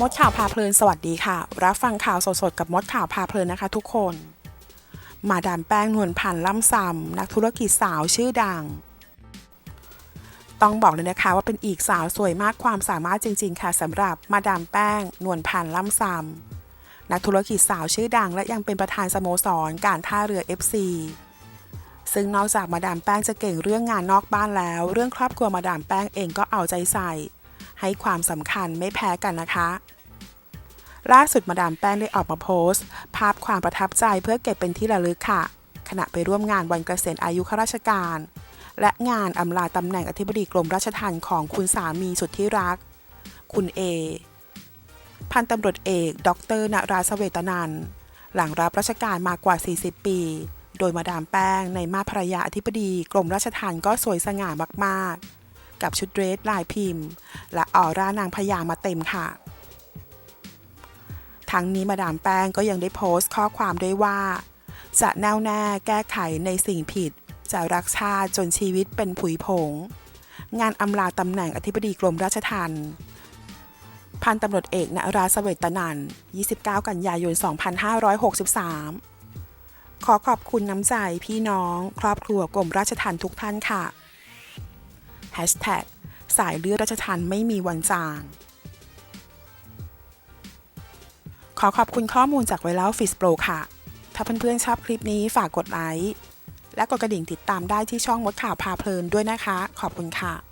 มดข่าวพาเพลินสวัสดีค่ะ รับฟังข่าวสดๆกับมดข่าวพาเพลินนะคะทุกคน มาดามแป้งนวลพันธ์ล่ำซำนักธุรกิจสาวชื่อดัง ต้องบอกเลยนะคะว่าเป็นอีกสาวสวยมากความสามารถจริง ๆ ค่ะสำหรับมาดามแป้งนวลพันธ์ล่ำซำนักธุรกิจสาวชื่อดัง และยังเป็นประธานสโมสรการท่าเรือ FC ซึ่งนอกจากมาดามแป้งจะเก่งเรื่องงานนอกบ้านแล้ว เรื่องครอบครัวมาดามแป้งเองก็เอาใจใส่ ให้ความสำคัญไม่แพ้กันนะคะ ล่าสุดมาดามแป้งได้ออกมาโพสต์ ภาพความประทับใจเพื่อเก็บเป็นที่ระลึกค่ะ ขณะไปร่วมงานวันเกษียณอายุข้าราชการ และงานอำลาตำแหน่งอธิบดีกรมราชทัณฑ์ของคุณสามีสุดที่รัก คุณเอพันตำรวจเอก ดรนราสเวตนัน หลังรับราชการมากว่า 40 ปี โดยมาดามแป้งในมาภรรยาอธิบดีกรมราชทัณฑ์ก็สวยสง่ามากๆ กับชุดเดรสลายพิมพ์ และออร่านางพญามาเต็มค่ะ ทั้งนี้มาดามแป้งก็ยังได้โพสต์ข้อความด้วยว่า จะแน่วแน่แก้ไขในสิ่งผิด จะรักชาติจนชีวิตเป็นผุยผง งานอำลาตำแหน่งอธิบดีกรมราชทัณฑ์พันตำรวจเอกณราชเสวตนันท์29 กันยายน 2563 ขอขอบคุณน้ำใจพี่น้อง ครอบครัวกรมราชทัณฑ์ทุกท่านค่ะ Hashtag สายเลือดราชทันไม่มีวันจาง ขอขอบคุณข้อมูลจากไวเล่าฟิสโปรค่ะ ถ้าเพื่อนๆชอบคลิปนี้ฝากกดไลค์และกดกระดิ่งติดตามได้ที่ช่องมดข่าวพาเพลินด้วยนะคะ ขอบคุณค่ะ